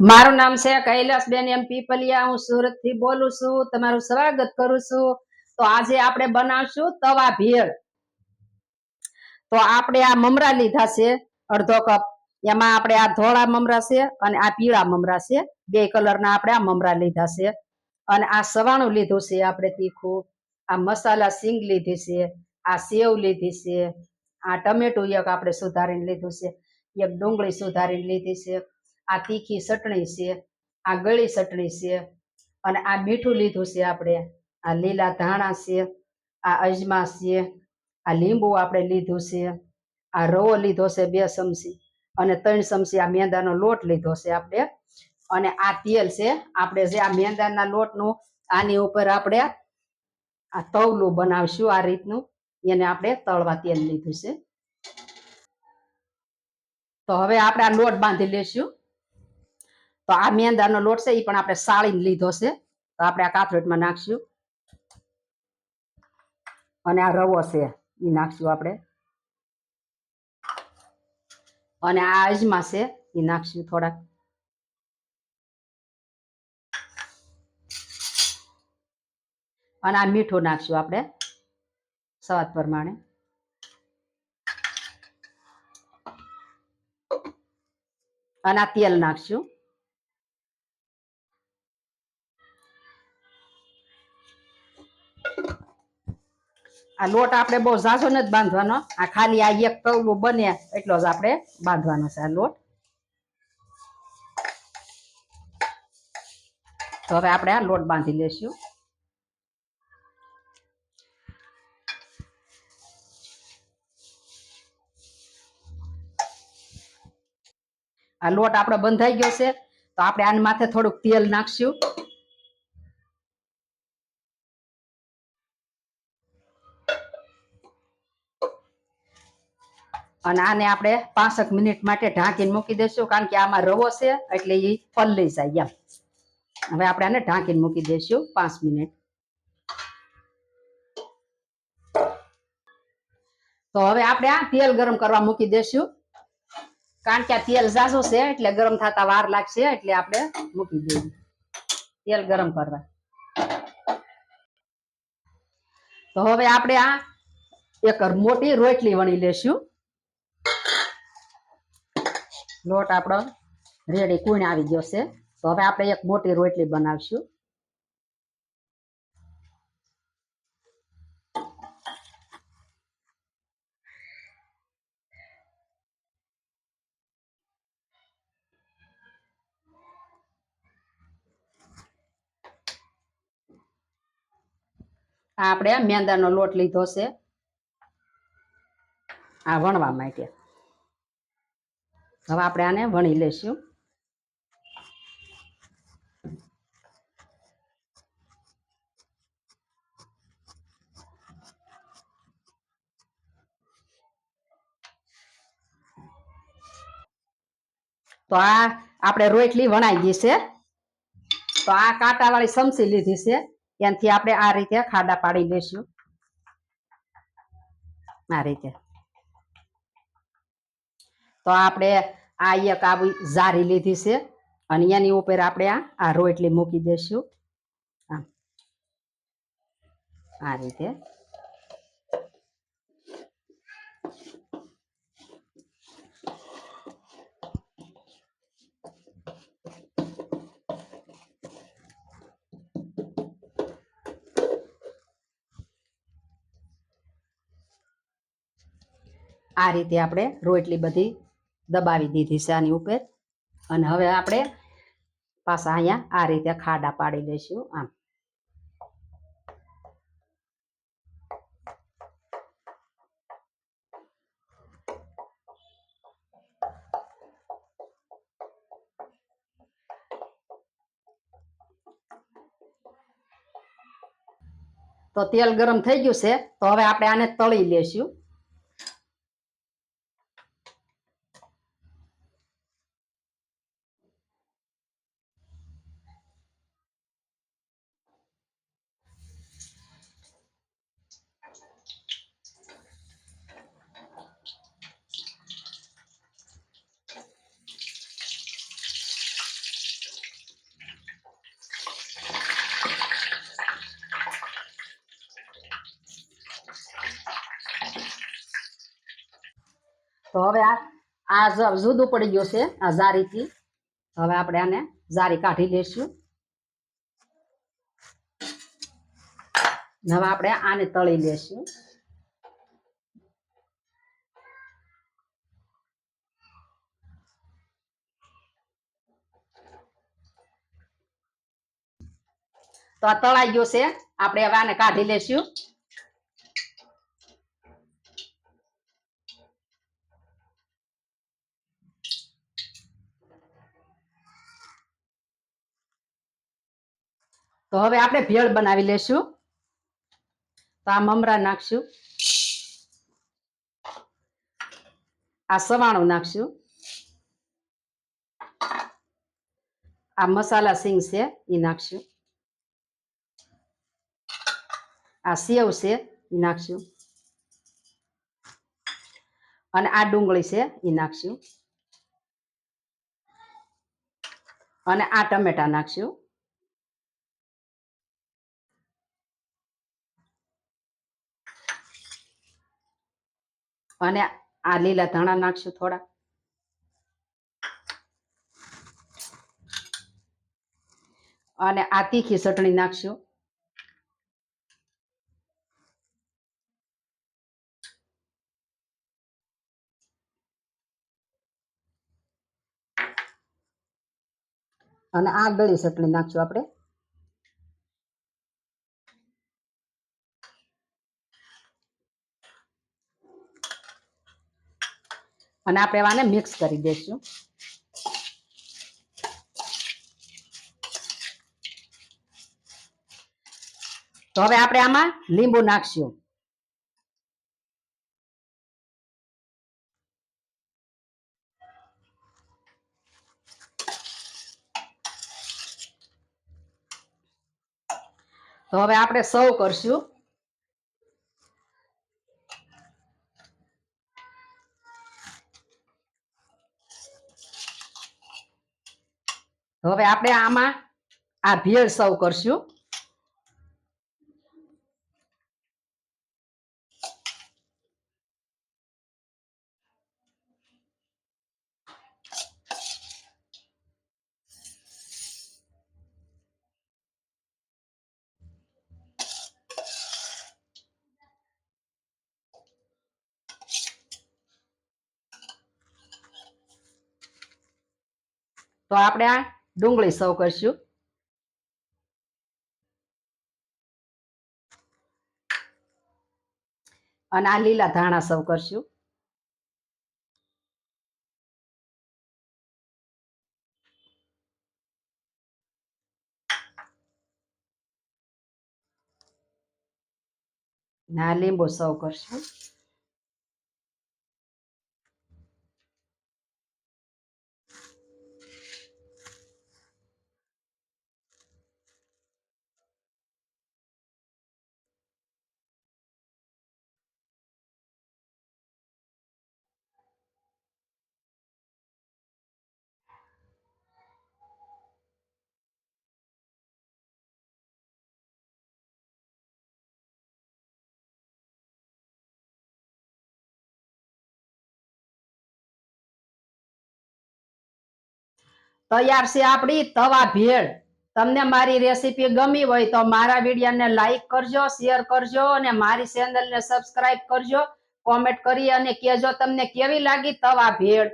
મારું નામ છે કૈલાસબેન એમ પીપલિયા. હું સુરતથી બોલું છું. તમારું સ્વાગત કરું છું. તો આજે આપણે બનાવશું તવા ભેળ. તો આપણે આ મમરા લીધા છે અડધો કપ. એમાં આપણે આ ધોળા મમરા છે અને આ પીળા મમરા છે. બે કલરના આપણે આ મમરા લીધા છે. અને આ સવાણું લીધું છે આપણે તીખું. આ મસાલા સિંગ લીધી છે. આ સેવ લીધી છે. આ ટમેટું એક આપણે સુધારીને લીધું છે. એક ડુંગળી સુધારીને લીધી છે. આ તીખી ચટણી છે, આ ગળી ચટણી છે, અને આ મીઠું લીધું છે આપણે. આ લીલા ધાણા છે, આ અજમા છે, આ લીંબુ આપણે લીધું છે, આ રવો લીધો છે બે ચમચી, અને ત્રણ ચમચી આ મેંદાનો લોટ લીધો છે આપણે. અને આ તેલ છે આપણે જે આ મેંદાના લોટનું, આની ઉપર આપણે આ તવલું બનાવશું આ રીતનું. એને આપણે તળવા તેલ લીધું છે. તો હવે આપણે આ લોટ બાંધી લેશું. તો આ મેંદાનો લોટ છે એ પણ આપણે સાળીને લીધો છે. તો આપણે આ કાથરોટમાં નાખશું. અને આ રવો છે એ નાખશું આપણે. અને આ અજમા છે એ નાખશું થોડાક. અને આ મીઠું નાખશું આપણે, સ્વાદ પ્રમાણે. અને આ તેલ નાખશું. આ લોટ આપણે બહુ ઝાઝો નથી બાંધવાનો. આ ખાલી આ એક કવલું બને એટલો જ આપણે બાંધવાનો છે આ લોટ. તો હવે આપણે આ લોટ બાંધી લેશું. આ લોટ આપણો બંધાઈ ગયો છે. તો આપણે આની માથે થોડુંક તેલ નાખશું. અને આને આપણે પાસઠ મિનિટ માટે ઢાંકીને મૂકી દઈશું, કારણ કે આમાં રવો છે, એટલે એ પલળી જાય એમ. હવે આપણે આને ઢાંકીને મૂકી દઈશું પાંચ મિનિટ. તો હવે આપણે આ તેલ ગરમ કરવા મૂકી દઈશું. કારણ કે આ તેલ ઝાઝું છે, એટલે ગરમ થતા વાર લાગશે, એટલે આપણે મૂકી દઈએ તેલ ગરમ કરવા. તો હવે આપણે આ એક મોટી રોટલી વણી લેશું લોટ આપણો રેડી કુણ આવી ગયો છે. તો હવે આપણે એક મોટી રોટલી બનાવશું. આપણે મેંદાનો લોટ લીધો છે. આ વણવા માટે હવે આપણે આને વણી લેશું. તો આ આપણે રોટલી વણાઈ ગઈ છે. તો આ કાંટા વાળી સમસી લીધી છે. એનાથી આપણે આ રીતે ખાડા પાડી લેશું. આ રીતે. તો આપણે આ એક આવી જારી લીધી છે. અને એની ઉપર આપણે આ આ રોટલી મૂકી દઈશું. આમ આ રીતે. આ રીતે આપણે રોટલી બધી દબાવી દીધી છે આની ઉપર. અને હવે આપણે પાછા અહીંયા આ રીતે ખાડા પાડી લઈશું આમ. તો તેલ ગરમ થઈ ગયું છે, તો હવે આપણે આને તળી લેશું. તો હવે આ આ જુદું પડી ગયું છે, આ જારીથી હવે આપણે આને જારી કાઢી લઈશું. હવે આપણે આને તળી લેશું તો આ તળાઈ ગયો છે, આપણે હવે આને કાઢી લેશું તો હવે આપણે ભેળ બનાવી લેશું. તો આ મમરા નાખશું. આ સવાણું નાખશું. આ મસાલા સિંગ છે એ નાખશું. આ સેવ છે એ નાખશું. અને આ ડુંગળી છે એ નાખશું. અને આ ટમેટા નાખશું. અને આ લીલા ધાણા નાખશું થોડા. અને આ તીખી ચટણી નાખશું. અને આ ગળી ચટણી નાખશું આપણે. અને આપણે આને મિક્સ કરી દઈશું. તો હવે આપણે આમાં લીંબુ નાખશું. તો હવે આપણે સર્વ કરશું. હવે આપણે આમાં આ ભેળ સર્વ કરશું. તો આપણે આ ડુંગળી સર્વ કરશું. અને આ લીલા ધાણા સર્વ કરશું. ના લીંબુ સર્વ કરશું. તૈયાર છે આપણી તવા ભેળ. તમને મારી રેસીપી ગમી હોય તો મારા વિડીયોને લાઈક કરજો શેર કરજો અને મારી ચેનલને સબસ્ક્રાઇબ કરજો. કોમેન્ટ કરી અને કહેજો તમને કેવી લાગી તવા ભેળ.